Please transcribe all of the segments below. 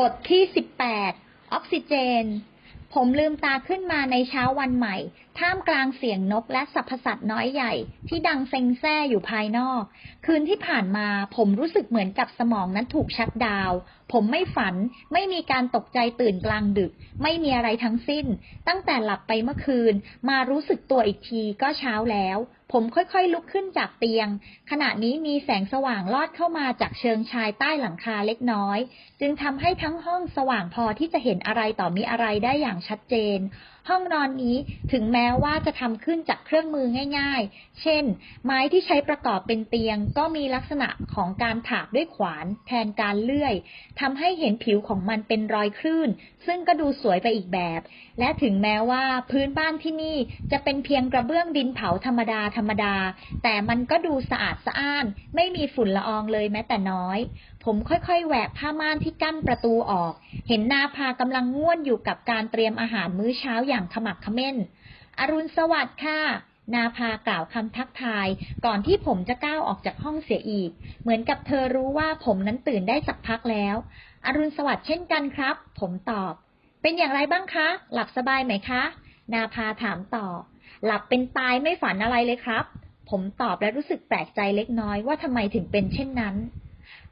บทที่ 18 ออกซิเจน ผมลืมตาขึ้นมาในเช้าวันใหม่ ท่ามกลางเสียงนกและสรรพสัตว์น้อยใหญ่ ที่ดังเซ็งแซ่อยู่ภายนอก คืนที่ผ่านมาผมรู้สึกเหมือนกับสมองนั้นถูกชัดดาวผมไม่ฝัน ไม่มีการตกใจตื่นกลางดึก ไม่มีอะไรทั้งสิ้น ตั้งแต่หลับไปเมื่อคืน มารู้สึกตัวอีกทีก็เช้าแล้ว ผมค่อยๆลุกขึ้นจากเตียง ขณะนี้มีแสงสว่างลอดเข้ามาจากเชิงชายใต้หลังคาเล็กน้อย จึงทำให้ทั้งห้องสว่างพอที่จะเห็นอะไรต่อมีอะไรได้อย่างชัดเจน ห้องนอนนี้ถึงแม้ว่าจะทำขึ้นจากเครื่องมือง่าย ๆ เช่น ไม้ที่ใช้ประกอบเป็นเตียงก็มีลักษณะของการถากด้วยขวาน แทนการเลื่อยททำให้เห็นผิวของมันเป็นรอยคลื่น ซึ่งก็ดูสวยไปอีกแบบ และถึงแม้ว่าพื้นบ้านที่นี่จะเป็นเพียงกระเบื้องดินเผาธรรมดาธรรมดา แต่มันก็ดูสะอาดสะอ้าน ไม่มีฝุ่นละอองเลยแม้แต่น้อย ผมค่อยๆแหวกผ้าม่านที่กั้นประตูออก เห็นนาพากำลังง่วนอยู่กับการเตรียมอาหารมื้อเช้าอย่างขมักเขม้น อรุณสวัสดิ์ค่ะ นาภากล่าวคำทักทาย ก่อนที่ผมจะก้าวออกจากห้องเสียอีก เหมือนกับเธอรู้ว่าผมนั้นตื่นได้สักพักแล้ว อรุณสวัสดิ์เช่นกันครับ ผมตอบ เป็นอย่างไรบ้างคะ หลับสบายไหมคะ นาภาถามต่อ หลับเป็นตายไม่ฝันอะไรเลยครับ ผมตอบและรู้สึกแปลกใจเล็กน้อยว่าทำไมถึงเป็นเช่นนั้น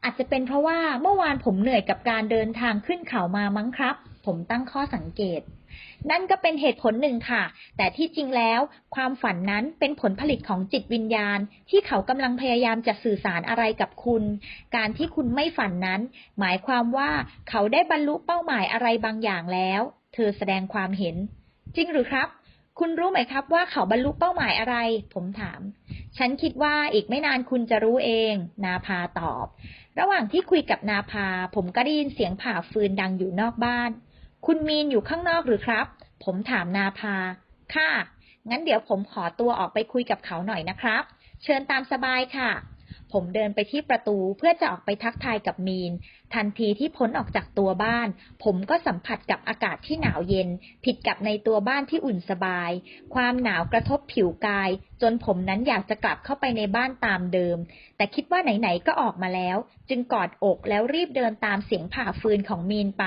อาจจะเป็นเพราะว่าเมื่อวานผมเหนื่อยกับการเดินทางขึ้นเขามามั้งครับ ผมตั้งข้อสังเกต นั่นก็เป็นเหตุผลหนึ่งค่ะ แต่ที่จริงแล้ว ความฝันนั้นเป็นผลผลิตของจิตวิญญาณ ที่เขากำลังพยายามจะสื่อสารอะไรกับคุณ การที่คุณไม่ฝันนั้น หมายความว่าเขาได้บรรลุเป้าหมายอะไรบางอย่างแล้ว เธอแสดงความเห็น จริงหรือครับ คุณรู้ไหมครับว่าเขาบรรลุเป้าหมายอะไร ผมถาม ฉันคิดว่าอีกไม่นานคุณจะรู้เอง นาพาตอบ ระหว่างที่คุยกับนาพา ผมก็ได้ยินเสียงผ่าฟืนดังอยู่นอกบ้าน คุณมีนอยู่ข้างนอกหรือครับ ผมถามนาพาค่ะ งั้นเดี๋ยวผมขอตัวออกไปคุยกับเขาหน่อยนะครับ เชิญตามสบายค่ะ ผมเดินไปที่ประตูเพื่อจะออกไปทักทายกับมีน ทันทีที่พ้นออกจากตัวบ้าน ผมก็สัมผัสกับอากาศที่หนาวเย็น ผิดกับในตัวบ้านที่อุ่นสบาย ความหนาวกระทบผิวกาย จนผมนั้นอยากจะกลับเข้าไปในบ้านตามเดิม แต่คิดว่าไหนๆก็ออกมาแล้ว จึงกอดอกแล้วรีบเดินตามเสียงผ่าฟืนของมีนไป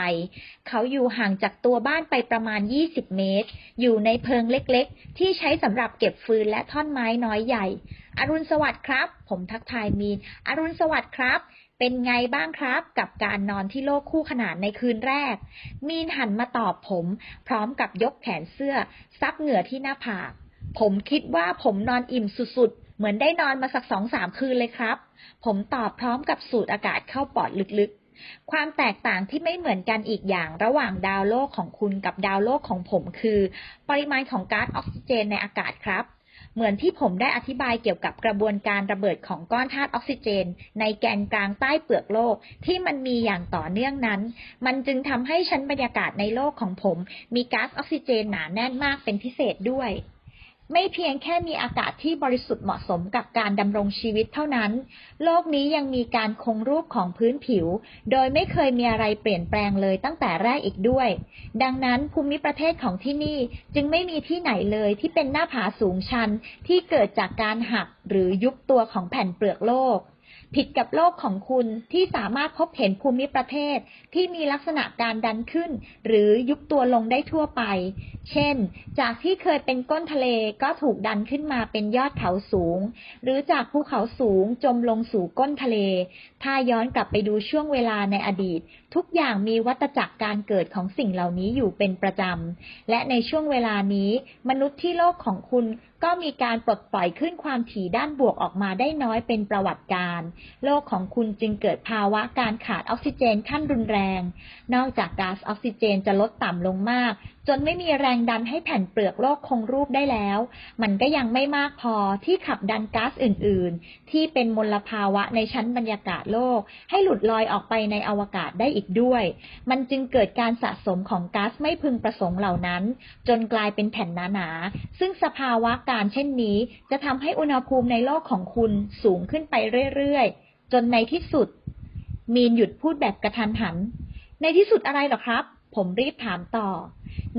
เขาอยู่ห่างจากตัวบ้านไปประมาณ 20 เมตร อยู่ในเพิงเล็กๆ ที่ใช้สำหรับเก็บฟืนและท่อนไม้น้อยใหญ่อรุณสวัสดิ์ครับ ผมทักทายมีน อรุณสวัสดิ์ครับ เป็นไงบ้างครับกับการนอนที่โลกคู่ขนานในคืนแรก มีนหันมาตอบผม พร้อมกับยกแขนเสื้อ ซับเหงื่อที่หน้าผาก ผมคิดว่าผมนอนอิ่มสุดๆ เหมือนได้นอนมาสักสองสามคืนเลยครับ ผมตอบพร้อมกับสูดอากาศเข้าปอดลึกๆ ความแตกต่างที่ไม่เหมือนกันอีกอย่างระหว่างดาวโลกของคุณกับดาวโลกของผมคือ ปริมาณของก๊าซออกซิเจนในอากาศครับ เหมือนที่ผมได้อธิบายเกี่ยวกับกระบวนการระเบิดของก้อนธาตุออกซิเจน ในแกนกลางใต้เปลือกโลกที่มันมีอย่างต่อเนื่องนั้น มันจึงทำให้ชั้นบรรยากาศในโลกของผม มีก๊าซออกซิเจนหนาแน่นมากเป็นพิเศษด้วย ไม่เพียงแค่มีอากาศที่บริสุทธิ์เหมาะสมกับการดำรงชีวิตเท่านั้น โลกนี้ยังมีการคงรูปของพื้นผิว โดยไม่เคยมีอะไรเปลี่ยนแปลงเลยตั้งแต่แรกอีกด้วย ดังนั้นภูมิประเทศของที่นี่จึงไม่มีที่ไหนเลยที่เป็นหน้าผาสูงชันที่เกิดจากการหักหรือยุบตัวของแผ่นเปลือกโลก ผิดกับโลกของคุณที่สามารถพบเห็นภูมิประเทศที่มีลักษณะการดันขึ้น หรือยุบตัวลงได้ทั่วไป เช่น จากที่เคยเป็นก้นทะเลก็ถูกดันขึ้นมาเป็นยอดเขาสูง หรือจากภูเขาสูงจมลงสู่ก้นทะเล ถ้าย้อนกลับไปดูช่วงเวลาในอดีต ทุกอย่างมีวัตจักรการเกิดของสิ่งเหล่านี้อยู่เป็นประจำ และในช่วงเวลานี้ มนุษย์ที่โลกของคุณก็มีการปลดปล่อยขึ้นความถี่ด้านบวกออกมาได้น้อยเป็นประวัติการ โลกของคุณจึงเกิดภาวะการขาดออกซิเจนขั้นรุนแรง นอกจากก๊าซออกซิเจนจะลดต่ำลงมาก จนไม่มีแรงดันให้แผ่นเปลือกโลกคงรูปได้แล้ว มันก็ยังไม่มากพอที่ขับดันก๊าซอื่น ๆ ที่เป็นมลภาวะในชั้นบรรยากาศโลก ให้หลุดลอยออกไปในอวกาศได้อีกด้วย มันจึงเกิดการสะสมของก๊าซไม่พึงประสงค์เหล่านั้น จนกลายเป็นแผ่นหนาๆ ซึ่งสภาวะการเช่นนี้ จะทำให้อุณหภูมิในโลกของคุณสูงขึ้นไปเรื่อย ๆ จนในที่สุด มีนหยุดพูดแบบกระทันหัน ในที่สุดอะไรหรอครับ ผมรีบถามต่อ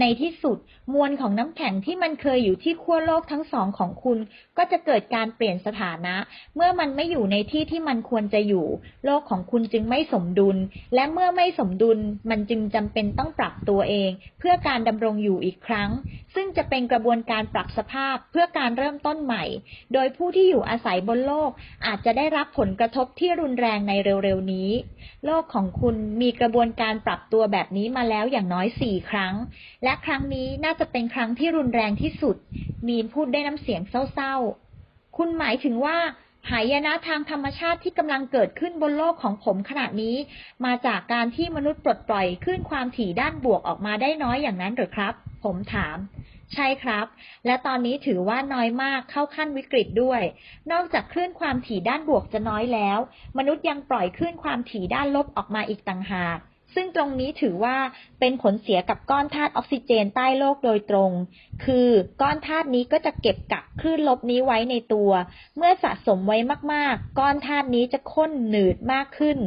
ในที่สุด มวลของน้ำแข็งที่มันเคยอยู่ที่ขั้วโลกทั้งสองของคุณ ก็จะเกิดการเปลี่ยนสถานะ เมื่อมันไม่อยู่ในที่ที่มันควรจะอยู่ โลกของคุณจึงไม่สมดุล และเมื่อไม่สมดุล มันจึงจำเป็นต้องปรับตัวเอง เพื่อการดำรงอยู่อีกครั้ง ซึ่งจะเป็นกระบวนการปรับสภาพเพื่อการเริ่มต้นใหม่ โดยผู้ที่อยู่อาศัยบนโลก อาจจะได้รับผลกระทบที่รุนแรงในเร็วๆนี้ โลกของคุณมีกระบวนการปรับตัวแบบนี้มาแล้วอย่างน้อยสี่ครั้งและครั้งนี้น่าจะเป็นครั้งที่รุนแรงที่สุด มีนพูดได้วยน้ำเสียงเศร้าๆ คุณหมายถึงว่าหายนะทางธรรมชาติที่กำลังเกิดขึ้นบนโลกของผมขณะนี้ มาจากการที่มนุษย์ปลดปล่อยคลื่นความถี่ด้านบวกออกมาได้น้อยอย่างนั้นหรือครับ ผมถาม ใช่ครับ และตอนนี้ถือว่าน้อยมากเข้าขั้นวิกฤตด้วย นอกจากคลื่นความถี่ด้านบวกจะน้อยแล้ว มนุษย์ยังปล่อยคลื่นความถี่ด้านลบออกมาอีกต่างหาก ซึ่งตรงนี้ถือว่าเป็นผลเสียกับก้อนธาตุออกซิเจนใต้โลกโดยตรง คือก้อนธาตุนี้ก็จะเก็บกักคลื่นลบนี้ไว้ในตัว เมื่อสะสมไว้มากๆ ก้อนธาตุนี้จะข้นหนืดมากขึ้น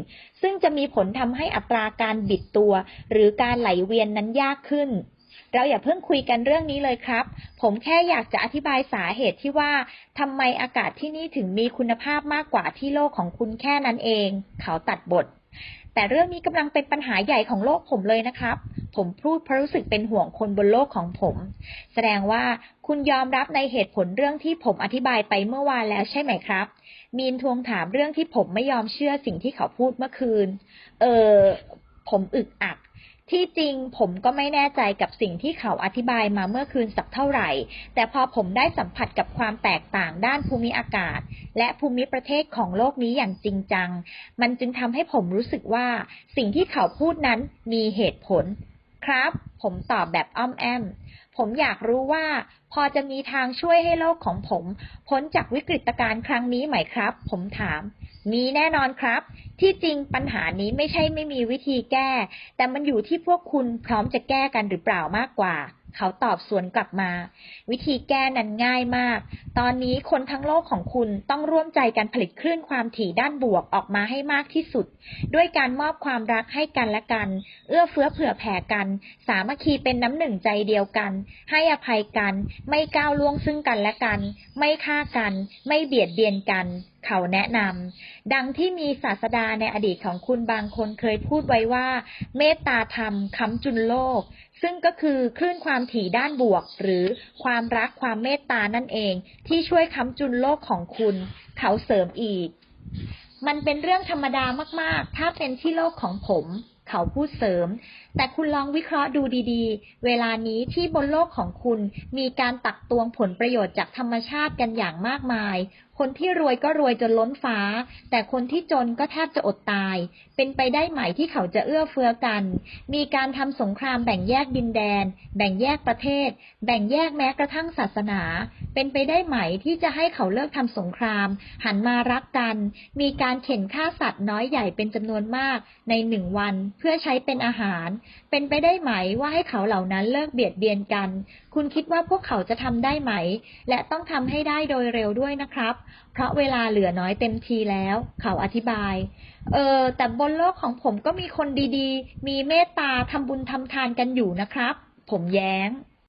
ซึ่งจะมีผลทำให้อัตราการบิดตัว หรือการไหลเวียนนั้นยากขึ้นเราอย่าเพิ่งคุยกันเรื่องนี้เลยครับ ผมแค่อยากจะอธิบายสาเหตุที่ว่าทำไมอากาศที่นี่ถึงมีคุณภาพมากกว่าที่โลกของคุณแค่นั้นเอง เขาตัดบท แต่เรื่องนี้กำลังเป็นปัญหาใหญ่ของโลกผมเลยนะครับ ผมพูดเพราะรู้สึกเป็นห่วงคนบนโลกของผม แสดงว่าคุณยอมรับในเหตุผลเรื่องที่ผมอธิบายไปเมื่อวานแล้วใช่ไหมครับ มีนทวงถามเรื่องที่ผมไม่ยอมเชื่อสิ่งที่เขาพูดเมื่อคืน เออผมอึกอัก ที่จริงผมก็ไม่แน่ใจกับสิ่งที่เขาอธิบายมาเมื่อคืนสักเท่าไหร่ แต่พอผมได้สัมผัสกับความแตกต่างด้านภูมิอากาศ และภูมิประเทศของโลกนี้อย่างจริงจัง มันจึงทำให้ผมรู้สึกว่า สิ่งที่เขาพูดนั้นมีเหตุผล ครับ ผมตอบแบบอ้อมแอม ผมอยากรู้ว่า พอจะมีทางช่วยให้โลกของผม พ้นจากวิกฤตการณ์ครั้งนี้ไหมครับ ผมถาม มีแน่นอนครับ ที่จริงปัญหานี้ไม่ใช่ไม่มีวิธีแก้ แต่มันอยู่ที่พวกคุณพร้อมจะแก้กันหรือเปล่ามากกว่า เขาตอบสวนกลับมา วิธีแก้นั้นง่ายมาก ตอนนี้คนทั้งโลกของคุณต้องร่วมใจกันผลิตคลื่นความถี่ด้านบวกออกมาให้มากที่สุด ด้วยการมอบความรักให้กันและกัน เอื้อเฟื้อเผื่อแผ่กัน สามัคคีเป็นน้ำหนึ่งใจเดียวกัน ให้อภัยกัน ไม่ก้าวล่วงซึ่งกันและกัน ไม่ฆ่ากัน ไม่เบียดเบียนกัน เขาแนะนำดังที่มีศาสดาในอดีตของคุณบางคนเคยพูดไว้ว่า เมตตาธรรมค้ำจุนโลก ซึ่งก็คือคลื่นความถี่ด้านบวก หรือความรักความเมตตานั่นเอง ที่ช่วยค้ำจุนโลกของคุณ เขาเสริมอีก มันเป็นเรื่องธรรมดามากๆ ถ้าเป็นที่โลกของผมเขาพูดเสริม แต่คุณลองวิเคราะห์ดูดีๆ เวลานี้ที่บนโลกของคุณมีการตักตวงผลประโยชน์จากธรรมชาติกันอย่างมากมาย คนที่รวยก็รวยจนล้นฟ้า แต่คนที่จนก็แทบจะอดตาย เป็นไปได้ไหมที่เขาจะเอื้อเฟื้อกัน มีการทำสงครามแบ่งแยกดินแดน แบ่งแยกประเทศ แบ่งแยกแม้กระทั่งศาสนา เป็นไปได้ไหมที่จะให้เขาเลิกทำสงคราม หันมารักกัน มีการเข็นฆ่าสัตว์น้อยใหญ่เป็นจำนวนมากในหนึ่งวันเพื่อใช้เป็นอาหาร เป็นไปได้ไหมว่าให้เขาเหล่านั้นเลิกเบียดเบียนกัน คุณคิดว่าพวกเขาจะทำได้ไหม และต้องทำให้ได้โดยเร็วด้วยนะครับเพราะเวลาเหลือน้อยเต็มทีแล้ว เขาอธิบาย เออ แต่บนโลกของผมก็มีคนดีๆ มีเมตตาทำบุญทำทานกันอยู่นะครับ ผมแย้ง